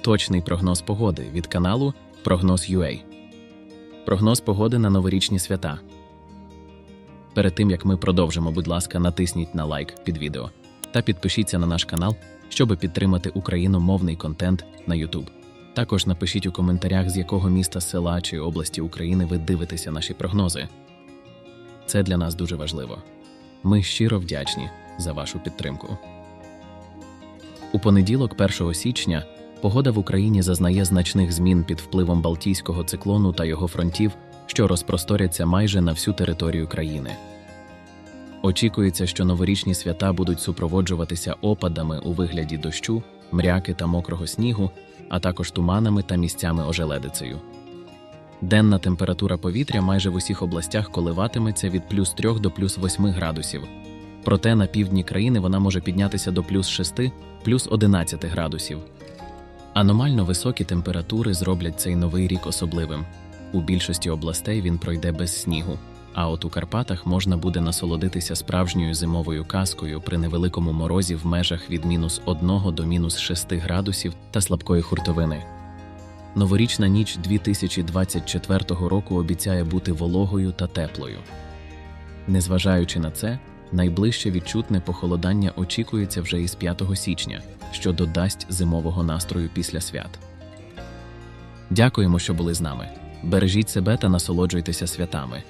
точний прогноз погоди від каналу Прогноз UA. Прогноз погоди на новорічні свята. Перед тим як ми продовжимо, будь ласка, натисніть на лайк під відео та підпишіться на наш канал, щоб підтримати україномовний контент на YouTube. Також напишіть у коментарях, з якого міста, села чи області України ви дивитеся наші прогнози. Це для нас дуже важливо. Ми щиро вдячні за вашу підтримку. У понеділок, 1 січня, погода в Україні зазнає значних змін під впливом Балтійського циклону та його фронтів, що розпросторяться майже на всю територію країни. Очікується, що новорічні свята будуть супроводжуватися опадами у вигляді дощу, мряки та мокрого снігу, а також туманами та місцями ожеледицею. Денна температура повітря майже в усіх областях коливатиметься від плюс 3 до плюс 8 градусів. Проте на півдні країни вона може піднятися до плюс 6, плюс 11 градусів. Аномально високі температури зроблять цей новий рік особливим. У більшості областей він пройде без снігу, а от у Карпатах можна буде насолодитися справжньою зимовою казкою при невеликому морозі в межах від мінус 1 до мінус 6 градусів та слабкої хуртовини. Новорічна ніч 2024 року обіцяє бути вологою та теплою. Незважаючи на це, найближче відчутне похолодання очікується вже із 5 січня, що додасть зимового настрою після свят. Дякуємо, що були з нами. Бережіть себе та насолоджуйтеся святами.